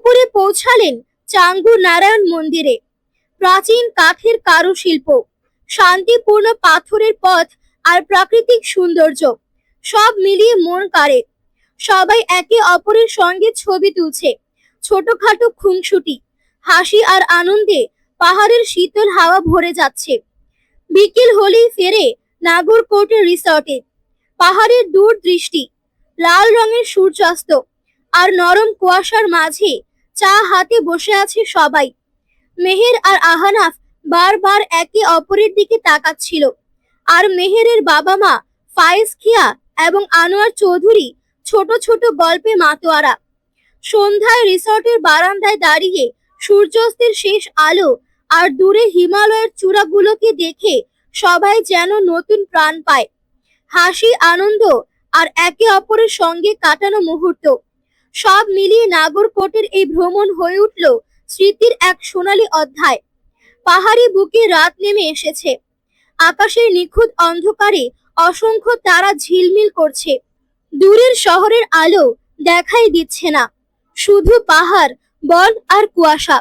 দুপুরে পৌঁছালেন চাঙ্গু নারায়ণ মন্দিরে। প্রাচীন কাঠের কারুশিল্প, শান্তিপূর্ণ পাথরের পথ আর প্রাকৃতিক সৌন্দর্য সব মিলিয়ে মন কাড়ে। সবাই একে অপরের সঙ্গে ছবি তুলছে। ছোটখাটো খুনসুটি, হাসি আর আনন্দে পাহাড়ের শীতল হাওয়া ভরে যাচ্ছে। বিকেল হলেই ফেরে নাগরকোটের রিসর্টে। পাহাড়ের দূর দৃষ্টি, লাল রঙের সূর্যাস্ত আর নরম কুয়াশার মাঝে চা হাতে বসে আছে সবাই। মেহের আর আহানাফ বারবার একে অপরের দিকে তাকাচ্ছিল। আর মেহেরের বাবা মা ফায়েজ খিয়া এবং আনোয়ার চৌধুরী ছোট ছোট গল্পে মাতোয়ারা। সন্ধ্যায় রিসর্টের বারান্দায় দাঁড়িয়ে সূর্যাস্তের শেষ আলো আর দূরে হিমালয়ের চূড়াগুলোকে দেখে সবাই যেন নতুন প্রাণ পায়। হাসি, আনন্দ আর একে অপরের সঙ্গে কাটানো মুহূর্ত। সব মিলিয়ে নাগরকোটের এই ভ্রমণ হয়ে উঠল স্মৃতির এক সোনালী অধ্যায়। পাহাড়ি বুকে রাত নেমে এসেছে। আকাশের নিখুঁত অন্ধকারে অসংখ্য তারা ঝিলমিল করছে। দূরের শহরের আলো দেখাই দিচ্ছে না। শুধু পাহাড়, বন আর কুয়াশা।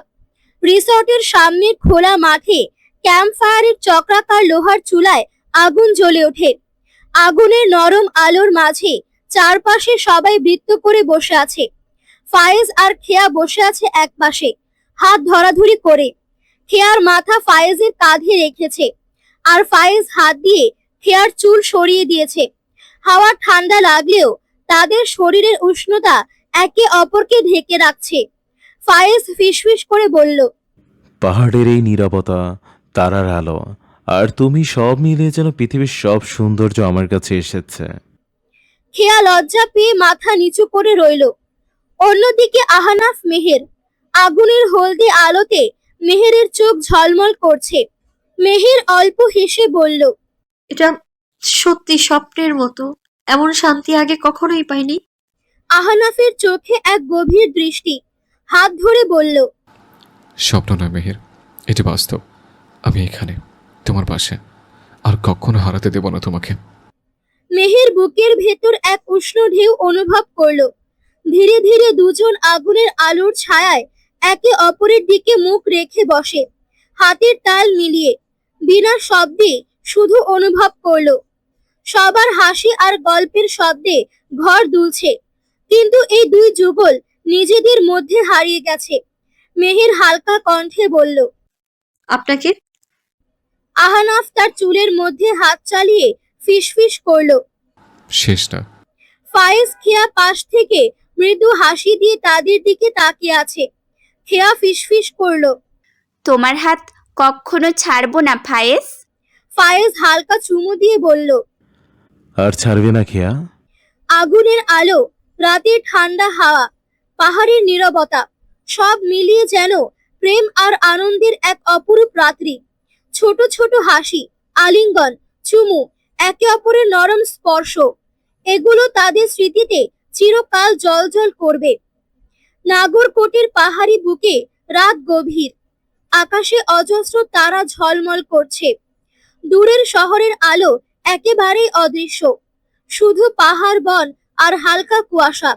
রিসর্টের সামনের খোলা মাঠে ক্যাম্প ফায়ারের চক্রাকার লোহার চুলায় আগুন জ্বলে ওঠে। আগুনের নরম আলোর মাঝে চারপাশে সবাই বৃত্ত করে বসে আছে। ফায়েজ আর খেয়া বসে আছে এক পাশে। হাত ধরাধরি করে। খেয়ার মাথা ফায়েজের কাঁধে রেখেছে। আর ফায়েজ হাত দিয়ে খেয়ার চুল সরিয়ে দিয়েছে। হাওয়া ঠান্ডা লাগলেও তাদের শরীরের উষ্ণতা একে অপরকে ঢেকে রাখছে। ফায়েজ ফিসফিস করে বলল, পাহাড়ের এই নীরবতা, তারার আলো, আর তুমি সব মিলিয়ে যেন পৃথিবীর সব সৌন্দর্য আমার কাছে এসেছে। খেয়া লজ্জা পেয়ে মাথা নিচু করে রইল। অন্যদিকে আহানাফ মেহের আগুনের হলদে আলোতে মেহেরের চোখ ঝলমল করছে। মেহের অল্প হেসে বলল এটা সত্যি স্বপ্নের মতো। এমন শান্তি আগে কখনোই পাইনি। আহানাফের চোখে এক গভীর দৃষ্টি হাত ধরে বলল স্বপ্ন নয় মেহের এটি বাস্তব। আমি এখানে তোমার পাশে। আর কখনো হারাতে দেব না তোমাকে। মেহের বুকের ভেতর এক উষ্ণ ঢেউ অনুভব করল। ধীরে ধীরে দুজন আগুনের আলোর ছায়ায় একে অপরের দিকে মুখ রেখে বসে হাতের তাল মিলিয়ে। বিনা শব্দে শুধু অনুভব করল। সবার হাসি আর গল্পের শব্দে ঘর দুলছে কিন্তু এই দুই যুগল নিজেদের মধ্যে হারিয়ে গেছে। মেহের হালকা কণ্ঠে বলল আপনাকে? আহানাফ তার চুলের মধ্যে হাত চালিয়ে ফিসফিস করল। শেষ না ফায়েজ খেয়া পাশ থেকে মৃদু হাসি দিয়ে তাদের দিকে তাকিয়ে আছে। খেয়া ফিসফিস করল। তোমার হাত কখনো ছাড়বো না ফায়েজ? ফায়েজ হালকা চুমু দিয়ে বলল। আর ছাড়বে না খেয়া। আগুনের আলো রাতের ঠান্ডা হাওয়া পাহাড়ের নীরবতা সব মিলিয়ে যেন প্রেম আর আনন্দের এক অপরূপ রাত্রি। ছোট ছোট হাসি আলিঙ্গন চুমু একে অপরের নরম স্পর্শ। এগুলো তাদের স্মৃতিতে চিরকাল জলজল করবে। নাগরকোটের পাহাড়ি বুকে রাত গভীর। আকাশে অজস্র তারা ঝলমল করছে। দূরের শহরের আলো একেবারেই অদৃশ্য। শুধু পাহাড়, বন আর হালকা কুয়াশা।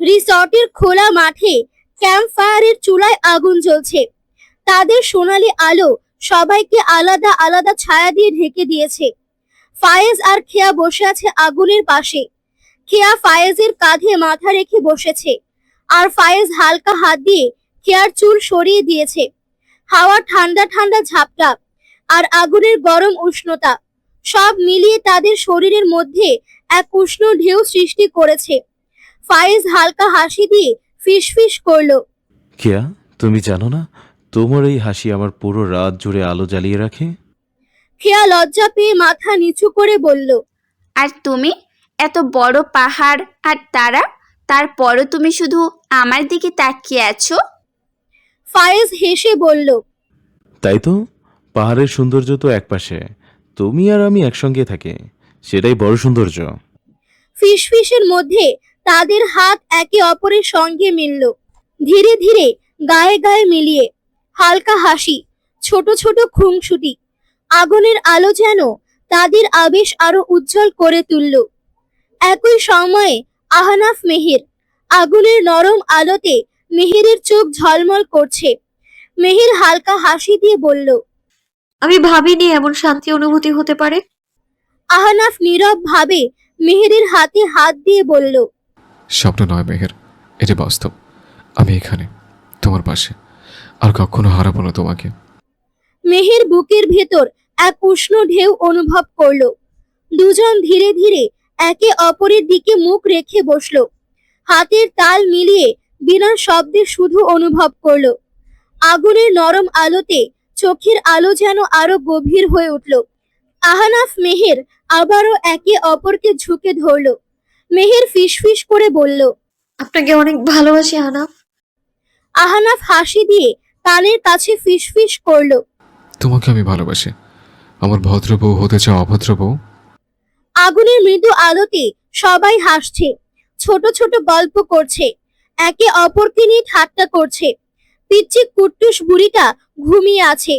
রিসর্টের খোলা মাঠে ক্যাম্প ফায়ারের চুলায় আগুন জ্বলছে। তাদের সোনালি আলো সবাইকে আলাদা আলাদা ছায়া দিয়ে ঢেকে দিয়েছে। ফায়েজ আর খেয়া বসে আছে আগুনের পাশে। খেয়া ফায়েজের কাঁধে মাথা রেখে বসেছে। আর ফায়েজ হালকা হাত দিয়ে খেয়ার চুল সরিয়ে দিয়েছে। হাওয়া ঠান্ডা ঠান্ডা ঝাপটা আর আগুনের গরম উষ্ণতা সব মিলিয়ে তাদের শরীরের মধ্যে এক উষ্ণ ঢেউ সৃষ্টি করেছে। ফায়েজ হালকা হাসি দিয়ে ফিসফিস করল। খেয়া, তুমি জানো না, তোমার এই হাসি আমার পুরো রাত জুড়ে আলো জ্বালিয়ে রাখে? খেয়া লজ্জা পেয়ে মাথা নিচু করে বলল আর তুমি? এত বড় পাহাড় আর তারা? তারপরও তুমি শুধু আমার দিকে তাকিয়ে আছো? ফায়েজ হেসে বলল তাই তো পাহাড়ের সৌন্দর্য তো একপাশে। তুমি আর আমি একসঙ্গে থাকি সেটাই বড় সৌন্দর্য। ফিসফিসের মধ্যে তাদের হাত একে অপরের সঙ্গে মিলল ধীরে ধীরে গায়ে গায়ে মিলিয়ে হালকা হাসি ছোট ছোট খুংসুটি আগুনের আলো যেন তাদের আবেশ আরও উজ্জ্বল করে তুলল। একই সময়ে আহনাফ মেহের আগুনের নরম আলোতে মেহেরের চোখ ঝলমল করছে। মেহের হালকা হাসি দিয়ে বলল আমি ভাবিনি এমন শান্তি অনুভূতি হতে পারে। আহনাফ নীরব ভাবে মেহেরের হাতে হাত দিয়ে বলল স্বপ্ন নয় মেহের এটি বাস্তব। আমি এখানে তোমার পাশে। আর কখনো হারাবো না তোমাকে। মেহের বুকের ভেতর এক উষ্ণ ঢেউ অনুভব করল। দুজন ধীরে ধীরে একে অপরের দিকে মুখ রেখে বসল। হাতের তাল মিলিয়ে বিনা শব্দে শুধু অনুভব করল। আগুনের নরম আলোতে চোখের আলো যেন আরও গভীর হয়ে উঠল। আহানাফ মেহের আবারও একে অপরকে ঝুঁকে ধরলো। মেহের ফিসফিস করে বলল আপনাকে অনেক ভালোবাসি আহানাফ। আহানাফ হাসি দিয়ে কানের কাছে ফিসফিস করল। তোমাকে আমি ভালোবাসি। আমার ভদ্র বউ হতে চাও অভদ্র বউ? আগুনের মৃদু আলোতে সবাই হাসছে ছোট ছোট গল্প করছে একে অপরকে নিয়ে ঠাট্টা করছে পিচ্ছি কুট্টুস বুড়িটা ঘুমিয়ে আছে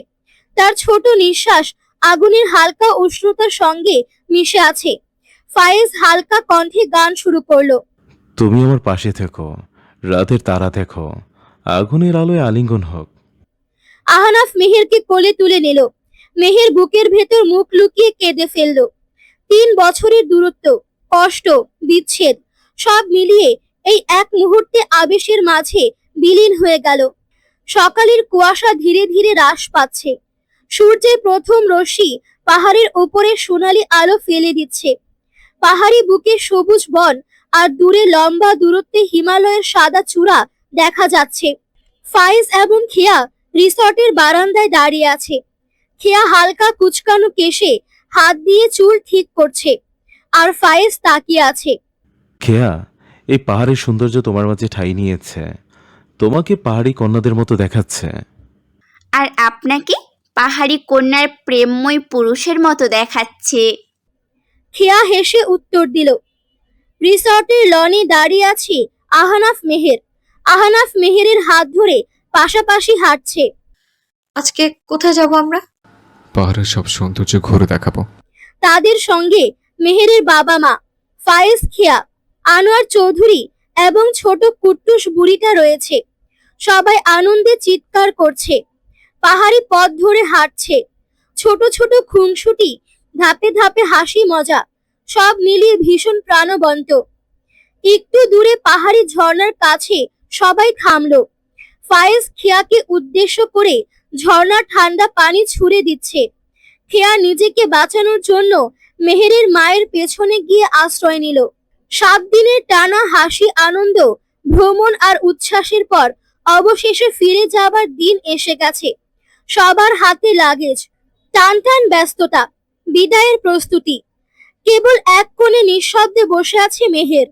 তার ছোট নিঃশ্বাস আগুনের হালকা উষ্ণতার সঙ্গে মিশে আছে ফায়েজ হালকা কণ্ঠে গান শুরু করল। তুমি আমার পাশে থেকো রাতের তারা দেখো আগুনের আলোয় আলিঙ্গন হোক। আহানাফ মেহেরকে কোলে তুলে নিল মেহের বুকের ভেতর মুখ লুকিয়ে কেঁদে ফেলল। তিন বছরের দূরত্ব, কষ্ট, বিচ্ছেদ, সব মিলিয়ে এই এক মুহূর্তে আবেশের মাঝে বিলীন হয়ে গেল। সকালের কুয়াশা ধীরে ধীরে হ্রাস পাচ্ছে। সূর্যের প্রথম রশ্মি পাহাড়ের ওপরে সোনালি আলো ফেলে দিচ্ছে। পাহাড়ি বুকে সবুজ বন আর দূরে লম্বা দূরত্বে হিমালয়ের সাদা চূড়া দেখা যাচ্ছে। ফাইজ এবং খেয়া রিসর্টের বারান্দায় দাঁড়িয়ে আছে। খেয়া হালকা কুচকানো কেশে হাত দিয়ে চুল ঠিক করছে আর ফায়েজ তাকিয়ে আছে। খেয়া এই পাহাড়ের সৌন্দর্য তোমার মাঝে ঠাই নিয়েছে। তোমাকে পাহাড়ি কন্যাদের মতো দেখাচ্ছে। আর আপনাকে পাহাড়ি কন্যার প্রেমময় পুরুষের মতো দেখাচ্ছে। খেয়া হেসে উত্তর দিল রিসর্টের লনে দাঁড়িয়ে আছে আহানাফ মেহের। আহানাফ মেহেরের হাত ধরে পাশাপাশি হাঁটছে। আজকে কোথায় যাব আমরা? পাহাড়ের সব সৌন্দর্য ঘুরে দেখাবো। তাদের সঙ্গে মেহেরের বাবা মা, ফায়েজ খিয়া, আনোয়ার চৌধুরী এবং ছোট কুট্টুস বুড়িটা রয়েছে। সবাই আনন্দে চিৎকার করছে। পাহাড়ি পথ ধরে হাঁটছে। ছোট ছোট খুনসুটি, ধাপে ধাপে হাসি মজা, সব মিলিয়ে ভীষণ প্রাণবন্ত। একটু দূরে পাহাড়ি ঝর্ণার কাছে সবাই থামলো। ফায়েজ খিয়াকে উদ্দেশ্য করে ঝর্ণার ঠান্ডা পানি ছুড়ে দিচ্ছে। খেয়া নিজেকে বাঁচানোর জন্য মেহেরের মায়ের পেছনে গিয়ে আশ্রয় নিল। সাত দিনের টানা হাসি, আনন্দ, ভ্রমণ আর উচ্ছ্বাসের পর অবশেষে ফিরে যাবার দিন এসে গেছে। সবার হাতে লাগেজ টান টান ব্যস্ততা, বিদায়ের প্রস্তুতি। কেবল এক কোণে নিঃশব্দে বসে আছে মেহের।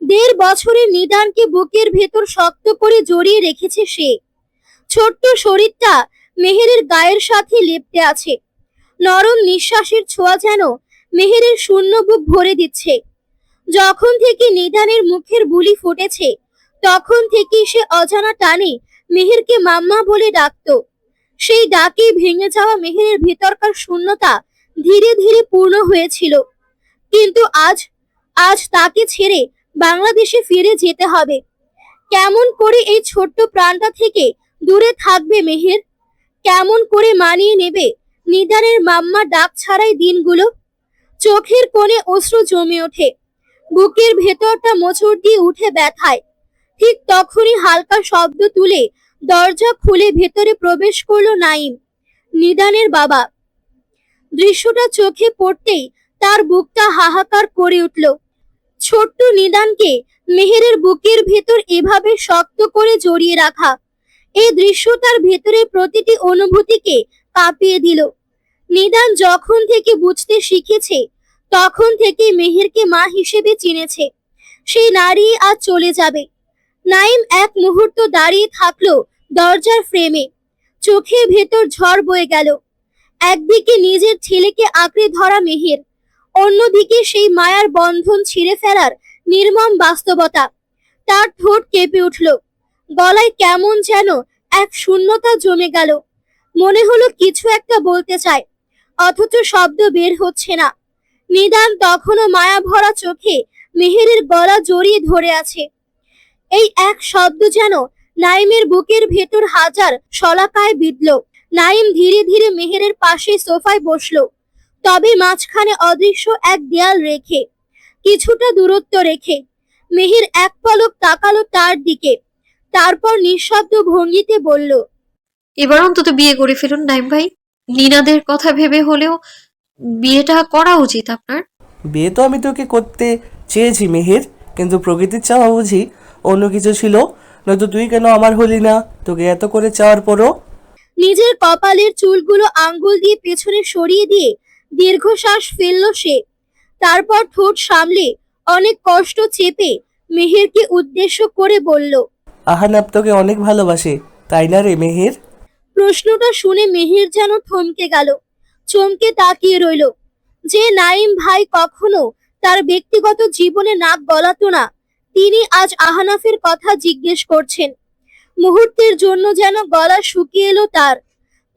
দেড় বছরের নিদানকে বুকের ভেতর শক্ত করে জড়িয়ে রেখেছে সে। ছোট্ট শরীরটা মেহেরের গায়ের সাথে লেপ্টে আছে। নরম নিঃশ্বাসের ছোঁয়া যেন মেহেরের শূন্য বুক ভরে দিচ্ছে। যখন থেকে নিদানের মুখের বুলি ফুটেছে, তখন থেকে সে অজানা টানে মেহেরকে মাম্মা বলে ডাকতো। সেই ডাকে ভেঙে যাওয়া মেহেরের ভেতরকার শূন্যতা ধীরে ধীরে পূর্ণ হয়েছিল। কিন্তু আজ আজ তাকে ছেড়ে বাংলাদেশে ফিরে যেতে হবে। কেমন করে এই ছোট্ট প্রাণটা থেকে দূরে থাকবে মেহের। কেমন করে মানিয়ে নেবে? নিদানের মাম্মা ডাক ছাড়াই দিনগুলো। চোখের কোণে অশ্রু জমে ওঠে। বুকের ভেতরটা মোচড় দিয়ে উঠে ব্যথায়। ঠিক তখনই হালকা শব্দ তুলে দরজা খুলে ভেতরে প্রবেশ করল নাইম নিদানের বাবা। দৃশ্যটা চোখে পড়তেই তার বুকটা হাহাকার করে উঠল। ছোট্ট নিদানকে মেহেরের বুকের ভেতর এভাবে শক্ত করে জড়িয়ে রাখা এই দৃশ্য তার ভেতরে প্রতিটি অনুভূতিকে কাঁপিয়ে দিল। নিদান যখন থেকে বুঝতে শিখেছে, তখন থেকে মেহেরকে মা হিসেবে চিনেছে। সেই নারী আজ চলে যাবে। নাইম এক মুহূর্ত দাঁড়িয়ে থাকল দরজার ফ্রেমে। চোখের ভেতর ঝড় বয়ে গেল। একদিকে নিজের ছেলেকে আঁকড়ে ধরা মেহের, অন্যদিকে সেই মায়ার বন্ধন ছিঁড়ে ফেলার নির্মম বাস্তবতা। তার ঠোঁট কেঁপে উঠল। গলায় কেমন যেন এক শূন্যতা জমে গেল। মনে হলো কিছু একটা বলতে চায় অথচ শব্দ বের হচ্ছে না। নিদান তখনও মায়া ভরা চোখে মেহেরের গলা জড়িয়ে ধরে আছে। এই এক শব্দ যেন নাইমের বুকের ভেতর হাজার শলাকায় বিঁধল। নাইম ধীরে ধীরে মেহেরের পাশে সোফায় বসল। তবে মাঝখানে অদৃশ্য এক দেয়াল রেখে, কিছুটা দূরত্ব রেখে, মেহের এক পলক তাকালো তার দিকে। তারপর নিঃশব্দ ভঙ্গিতে বলল এবার অন্তত বিয়ে করে ফেলুন নাইম ভাই। নিনাদের কথা ভেবে হলেও বিয়েটা করা উচিত আপনার। বিয়ে তো আমি তোকে করতে চেয়েছি মেহের কিন্তু প্রকৃতির চাওয়া বুঝি অন্য কিছু ছিল নয়তো তুই কেন আমার হলি না? তোকে এত করে চাওয়ার পরও? নিজের কপালের চুলগুলো আঙ্গুল দিয়ে পেছনে সরিয়ে দিয়ে দীর্ঘশ্বাস ফেলল সে। তারপর ঠোঁট সামলে অনেক কষ্ট চেপে মেহেরকে উদ্দেশ্য করে বলল আহানাপ তোকে অনেক ভালোবাসে তাই না রে মেহের? প্রশ্নটা শুনে মেহের যেন থমকে গেল চমকে তাকিয়ে রইল। যে নাইম ভাই কখনো তার ব্যক্তিগত জীবনে নাক গলাতো না তিনি আজ আহানাফের কথা জিজ্ঞেস করছেন। মুহূর্তের জন্য যেন গলা শুকিয়ে এলো তার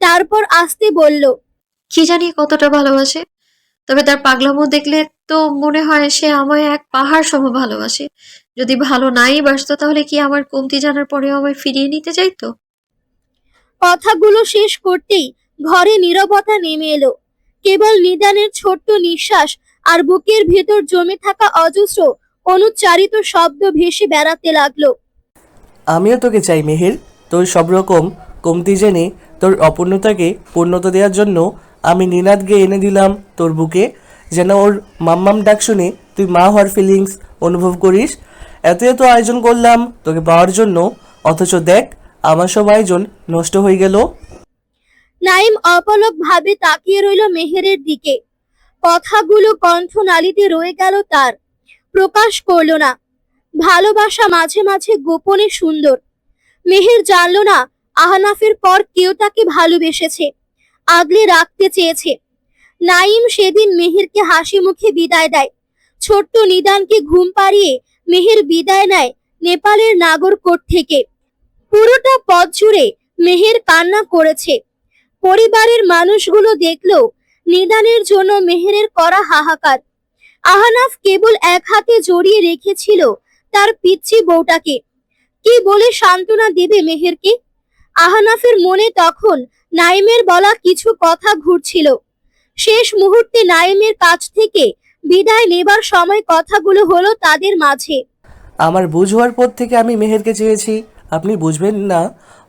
তারপর আসতে বলল কি জানি কতটা ভালোবাসে তবে তার পাগলামো দেখলে তো মনে হয় সে আমায় এক পাহাড় সম ভালোবাসে। যদি ভালো নাই বাসতো তাহলে কি আমার কমতি জানার পরেও আমায় ফিরিয়ে নিতে চাইতো? কথাগুলো শেষ করতেই ঘরে নীরবতা নেমে এলো। কেবল নিদানের ছোট্ট নিঃশ্বাস আর বুকের ভেতর জমে থাকা অজস্র অনুচ্চারিত শব্দ ভেসে বেড়াতে লাগল। আমিও তোকে চাই মেহের তোর সব রকম কমতি জেনে তোর অপূর্ণতাকে পূর্ণতা দেওয়ার জন্য আমি নিনাদকে এনে দিলাম তোর বুকে। যেন ওর মাম্মাম ডাক শুনে তুই মা হওয়ার ফিলিংস অনুভব করিস। এত এত আয়োজন করলাম তোকে পাওয়ার জন্য। অথচ দেখ, আমার সব আয়োজন নষ্ট হয়ে গেল। নাইম অপলক ভাবে তাকিয়ে রইল মেহেরের দিকে। কথাগুলো কণ্ঠনালীতে রয়ে গেল তার। প্রকাশ করল না। ভালোবাসা মাঝে মাঝে গোপনে সুন্দর। মেহের জানল না, আহনাফের পর কেউ তাকে ভালোবেসেছে। আগলে রাখতে চেয়েছে। নাইম সেদিন মেহেরকে হাসি মুখে বিদায় দেয়। ছোট্ট নিদানকে ঘুম পাড়িয়ে মেহের বিদায় নেয় নেপালের নাগরকোট থেকে। পুরোটা পথ জুড়ে মেহের কান্না করেছে। পরিবারের মানুষগুলো দেখল নিদানের জন্য মেহেরের করা হাহাকার। আহানাফ কেবল এক হাতে জড়িয়ে রেখেছিল তার পিচ্ছি বউটাকে। কি বলে সান্ত্বনা দেবে মেহেরকে? আহানাফের মনে তখন নাইমের বলা কিছু কথা ঘুরছিল। শেষ মুহূর্তে নাইমের কাছ থেকে বিদায় নেবার সময় কথাগুলো হলো তাদের মাঝে। আমার বুঝ হওয়ার পর থেকে আমি মেহেরকে চেয়েছি। আপনি বুঝবেন না,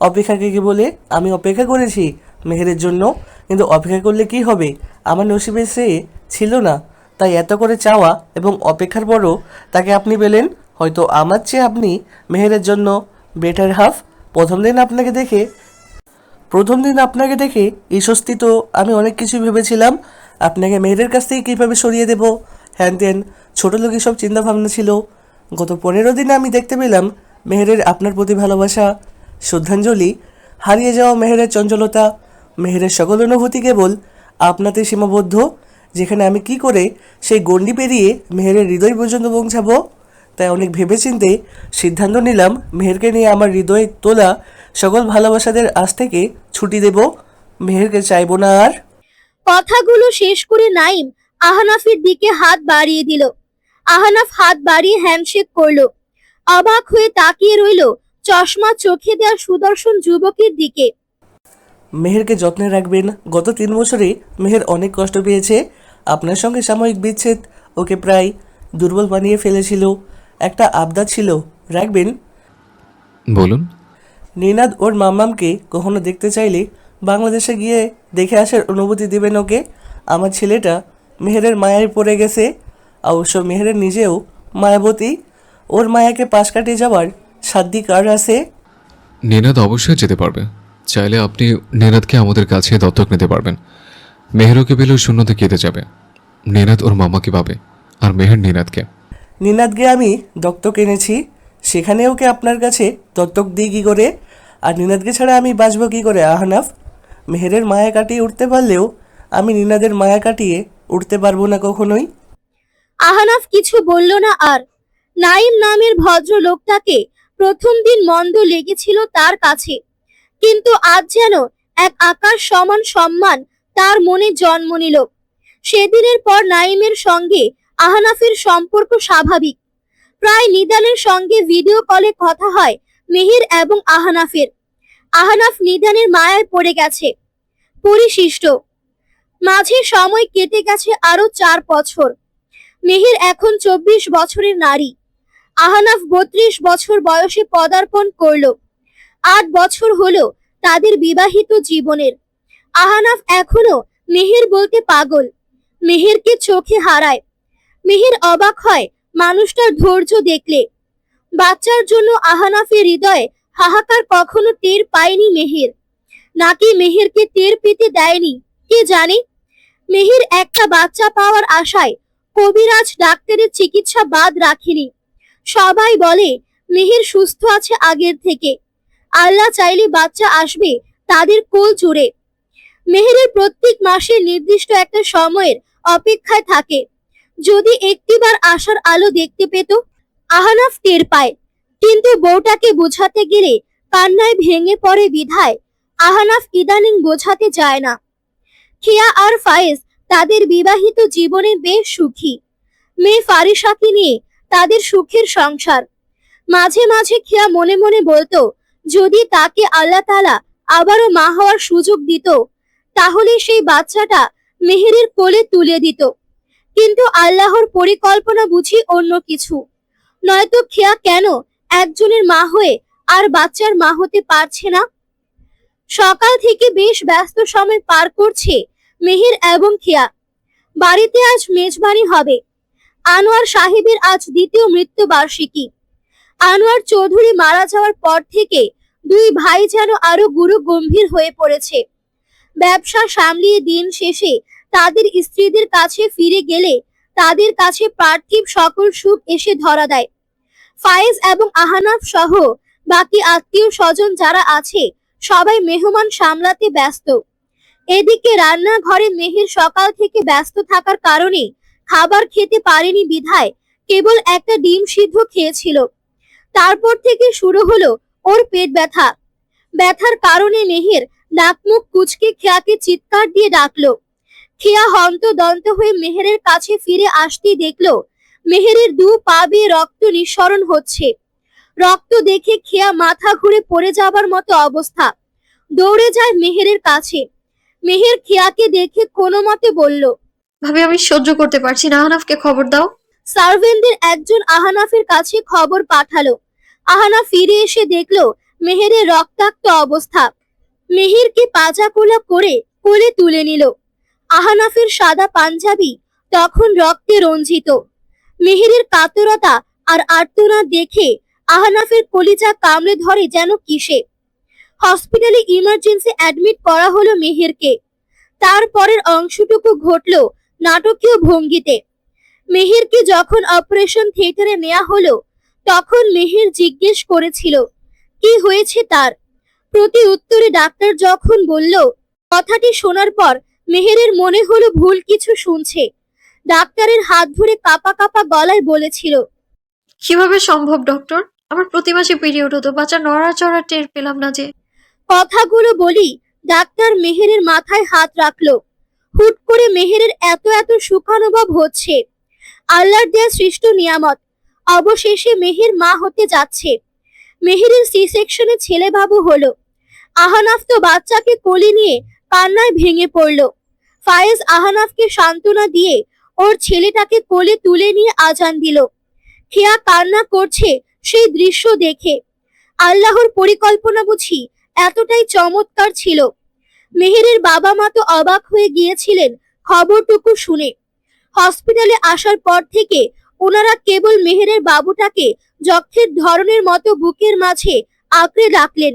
অপেক্ষাকে কি বলে আমি অপেক্ষা করেছি মেহেরের জন্য, কিন্তু অপেক্ষা করলে কি হবে? আমার নসিবে সে ছিল না, তাই এত করে চাওয়া এবং অপেক্ষার পরও তাকে আপনি পেলেন। হয়তো আমার চেয়ে আপনি মেহেরের জন্য বেটার হাফ প্রথম দিন আপনাকে দেখে প্রথম দিন আপনাকে দেখে, এই স্বস্তি তো আমি অনেক কিছু ভেবেছিলাম। আপনাকে মেয়েদের কাছ থেকে কীভাবে সরিয়ে দেব? হ্যান ত্যান, ছোটো লোকের সব চিন্তাভাবনা ছিল। গত পনেরো দিনে আমি দেখতে পেলাম, মেহেরের আপনার প্রতি ভালোবাসা, শ্রদ্ধাঞ্জলি, হারিয়ে যাওয়া মেহেরের চঞ্চলতা, মেহেরের সকল অনুভূতি কেবল আপনাতে সীমাবদ্ধ, যেখানে আমি কি করে সেই গণ্ডি পেরিয়ে মেহেরের হৃদয় পর্যন্ত পৌঁছাবো? তাই অনেক ভেবেচিন্তে সিদ্ধান্ত নিলাম, মেহেরকে নিয়ে আমার হৃদয়ে তোলা সকল ভালোবাসাদের আজ থেকে ছুটি দেব মেহেরকে চাইব না আর। কথাগুলো শেষ করে নাইম আহনাফের দিকে হাত বাড়িয়ে দিল। আহনাফ হাত বাড়িয়ে হ্যান্ডশেক করল। অবাক হয়ে তাকিয়ে রইল চশমা চোখে দেওয়া সুদর্শন যুবকের দিকে। মেহেরকে যত্নে রাখবেন গত তিন বছরে মেহের অনেক কষ্ট পেয়েছে। আপনার সঙ্গে সাময়িক বিচ্ছেদ ওকে প্রায় দুর্বল বানিয়ে ফেলেছিল। একটা আবদার ছিল রাখবেন? বলুন। নিনাদ ওর মাম্মামকে কখনো দেখতে চাইলে বাংলাদেশে গিয়ে দেখে আসার অনুভূতি দেবেন ওকে। আমার ছেলেটা মেহেরের মায়ায় পড়ে গেছে। অবশ্য মেহেরের নিজেও মায়াবতী। ওর মায়াকে পাশ কাটিয়ে যাওয়ার সাধ্য কার আছে? নিনাদ অবশ্যই যেতে পারবে। চাইলে আপনি নিনাদকে আমাদের কাছে দত্তক নিতে পারবেন। মেহেরকে পেলেও শূন্যতে কেঁদে যাবে। নিনাদ ওর মামাকে পাবে আর মেহের নিনাদকে। নিনাদকে আমি দত্তক এনেছি। সেখানে ওকে আপনার কাছে দত্তক দিই কী করে? আর নিনাদকে ছাড়া আমি বাঁচব কী করে, আহনাফ? মেহেরের মায়া কাটিয়ে উঠতে পারলেও আমি নিনাদের মায়া কাটিয়ে উঠতে পারব না কখনোই। আহনাফ কিছু বলল না আর নাইম নামের ভদ্র লোকটাকে প্রথম দিন মন্দ লেগেছিল তার কাছে। কিন্তু আজ যেন এক আকাশ সমান সম্মান তার মনে জন্ম নিল। সেদিনের পর নাইমের সঙ্গে আহনাফের সম্পর্ক স্বাভাবিক। প্রায় নিদানের সঙ্গে ভিডিও কলে কথা হয় মেহের এবং আহানাফের। আহানাফ নিধানের মায়ায় পড়ে গেছে। পরিশিষ্ট। মাঝে সময় কেটে গেছে আরও চার বছর। মেহের এখন চব্বিশ বছরের নারী। আহানাফ বত্রিশ বছর বয়সে পদার্পণ করল। আট বছর হলো তাদের বিবাহিত জীবনের। আহানাফ এখনও মেহের বলতে পাগল। মেহেরকে চোখে হারায়। মেহের অবাক হয় মানুষটার ধৈর্য দেখলে। বাচ্চার জন্য আহানাফের হৃদয়ে হাহাকার কখনো টের পায়নি মেহের। নাকি মেহেরকে টের পেতে দেয়নি? কে জানে? মেহের একটা বাচ্চা পাওয়ার আশায় কবিরাজ ডাক্তারের চিকিৎসা বাদ রাখেনি। সবাই বলে, মেহের সুস্থ আছে আগের থেকে। আল্লাহ চাইলে বাচ্চা আসবে তাদের কোল জুড়ে। মেহেরের প্রত্যেক মাসে নির্দিষ্ট একটা সময়ের অপেক্ষায় থাকে। যদি একটিবার আসার আলো দেখতে পেত আহানাফ টের পায়। কিন্তু বউটাকে বোঝাতে গেলে কান্নায় ভেঙে পড়ে বিধায় আহানাফ ইদানিং বোঝাতে যায় না। খেয়া আর ফায়েজ তাদের বিবাহিত জীবনে বেশ সুখী। মেয়ে ফারিসাকে নিয়ে তাদের সুখের সংসার। মাঝে মাঝে খেয়া মনে মনে বলতো, যদি তাকে আল্লাহ তালা আবারও মা হওয়ার সুযোগ দিত, তাহলে সেই বাচ্চাটা মেহেরের কোলে তুলে দিত। কিন্তু আল্লাহর পরিকল্পনা বুঝি অন্য কিছু। নয়তো খেয়া কেন একজনের মা হয়ে আর বাচ্চার মা হতে পারছে না? সকাল থেকে বেশ ব্যস্ত সময় পার করছে মেহের এবং খেয়া। বাড়িতে আজ মেজবানি হবে। আনোয়ার সাহেবের আজ দ্বিতীয় মৃত্যুবার্ষিকী। আনোয়ার চৌধুরী মারা যাওয়ার পর থেকে দুই ভাই যেন আরও গুরু গম্ভীর হয়ে পড়েছে। ব্যবসা সামলিয়ে দিন শেষে তাদের স্ত্রীদের কাছে ফিরে গেলে তাদের কাছে পার্থিব সকল সুখ এসে ধরা দেয়। ফায়েজ এবং আহানাফ সহ বাকি আত্মীয় স্বজন যারা আছে, সবাই মেহমান সামলাতে ব্যস্ত। এদিকে রান্নাঘরে মেহের সকাল থেকে ব্যস্ত থাকার কারণে খাবার খেতে পারেনি বিধায় কেবল একটা ডিম সিদ্ধ খেয়েছিল। তারপর থেকে শুরু হলো ওর পেট ব্যথা। ব্যথার কারণে মেহের নাক মুখ কুচকে খেয়াকে চিৎকার দিয়ে ডাকলো। খেয়া হন্ত দন্ত হয়ে মেহেরের কাছে ফিরে আসতে দেখল মেহেরের দু পা বেয়ে রক্ত নিঃসরণ হচ্ছে। রক্ত দেখে খেয়া মাথা ঘুরে পড়ে যাবার মতো অবস্থা। দৌড়ে যায় মেহেরের কাছে। মেহের খেয়াকে দেখে কোনো মতে বলল ভাবি আমি সহ্য করতে পারছি না। আহনাফকে খবর দাও। সার্ভেন্টদের একজন আহানাফের কাছে খবর পাঠালো। আহানা ফিরে এসে দেখল মেহেরের রক্তাক্ত অবস্থা। মেহেরকে পাজাকোলা করে কোলে তুলে নিল। আহানাফের সাদা পাঞ্জাবি তখন রক্তে রঞ্জিত। মেহেরের কাতরতা আর আর্তনা দেখে আহানাফের কলিজা কামড়ে ধরে যেন কিসে। হসপিটালে ইমার্জেন্সি অ্যাডমিট করা হলো মেহেরকে। তারপরের অংশটুকু ঘটলো নাটকীয় ভঙ্গিতে। মেহেরকে যখন অপারেশন থিয়েটারে নেওয়া হলো, তখন মেহের জিজ্ঞেস করেছিল, কি হয়েছে তার? প্রতি উত্তরে ডাক্তার যখন বলল, কথাটি শোনার পর মেহেরের মনে হলো ভুল কিছু শুনছে। ডাক্তারের হাত ধরে কাপা কাপা গলায় বলেছিল কীভাবে সম্ভব ডক্টর? আমার প্রতি মাসে পিরিয়ড হতো বাচ্চা নড়াচড়া টের পেলাম না যে। কথাগুলো বলি ডাক্তার মেহেরের মাথায় হাত রাখল। হুট করে মেহেরের এত এত সুখানুভব হচ্ছে। আল্লাহর দেয়া সৃষ্ট নিয়ামত। অবশেষে মেহের মা হতে যাচ্ছে। মেহেরের সি সেকশনে ছেলে বাবু হলো। আহানাফ তো বাচ্চাকে কোলে নিয়ে কান্নায় ভেঙে পড়ল। ফায়েজ আহানাফকে সান্ত্বনা দিয়ে ওর ছেলেটাকে কোলে তুলে নিয়ে আজান দিল। খেয়া কান্না করছে সেই দৃশ্য দেখে। আল্লাহর পরিকল্পনা বুঝি এতটাই চমৎকার ছিল। মেহেরের বাবা মা তো অবাক হয়ে গিয়েছিলেন খবরটুকু শুনে। হসপিটালে আসার পর থেকে ওনারা কেবল মেহেরের বাবুটাকে যক্ষের ধরনের মতো বুকের মাঝে আঁকড়ে রাখলেন।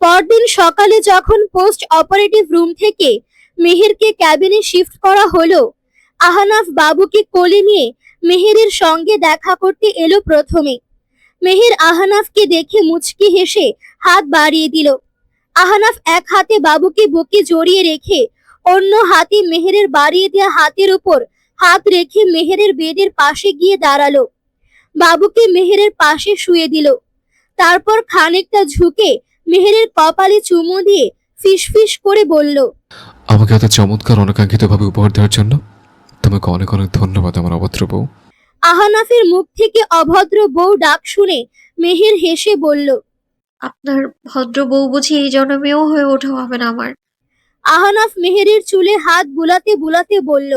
পরদিন সকালে যখন পোস্ট অপারেটিভ রুম থেকে মেহেরকে ক্যাবিনে শিফট করা হলো আহানাফ বাবুকে কোলে নিয়ে মেহেরের সঙ্গে দেখা করতে এলো প্রথমে। মেহের আহানাফকে দেখে মুচকি হেসে হাত বাড়িয়ে দিল। আহানাফ এক হাতে বাবুকে বুকে জড়িয়ে রেখে অন্য হাতে মেহেরের বাড়িয়ে দেওয়া হাতের উপর হাত রেখে মেহেরের বেডের পাশে গিয়ে দাঁড়াল। বাবুকে মেহেরের পাশে শুয়ে দিল। তারপর খানিকটা ঝুঁকে মেহেরের কপালে চুমু দিয়ে ফিসফিস করে বলল, আমাকে এত চমৎকার, অনাকাঙ্ক্ষিতভাবে উপহার দেওয়ার জন্য তোমাকে অনেক অনেক ধন্যবাদ আমার অভদ্র বউ। আহানাফের মুখ থেকে অভদ্র বউ ডাক শুনে মেহের হেসে বলল আপনার ভদ্র বউ বুঝি এই জন্মেও হয়ে ওঠা হবে না আমার। আহনাফ মেহেরের চুলে হাত বুলাতে বুলাতে বলল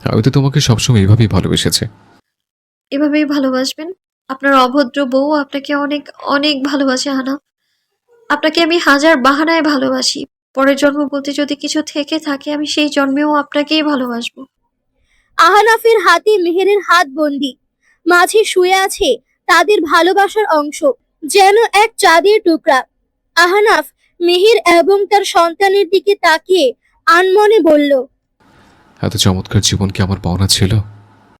আমি তো তোমাকে সবসময় এইভাবেই ভালোবেসেছি। এভাবেই ভালোবাসবেন? আপনার অভদ্র বউ আপনাকে অনেক অনেক ভালোবাসে আনা আপনাকে আমি হাজার বাহানায় ভালোবাসি। পরের জন্ম বলতে যদি কিছু থেকে থাকে আমি সেই জন্মেও আপনাকেই ভালোবাসবো। আহনাফের হাতে মেহেরের হাত বন্দি। মাঝে শুয়ে আছে তাদের ভালোবাসার অংশ, যেন এক চাঁদের টুকরা। আহানাফ মেহের এবং তার সন্তানের দিকে তাকিয়ে আনমনে বলল, এত চমৎকার জীবন কি আমার পাওনা ছিল?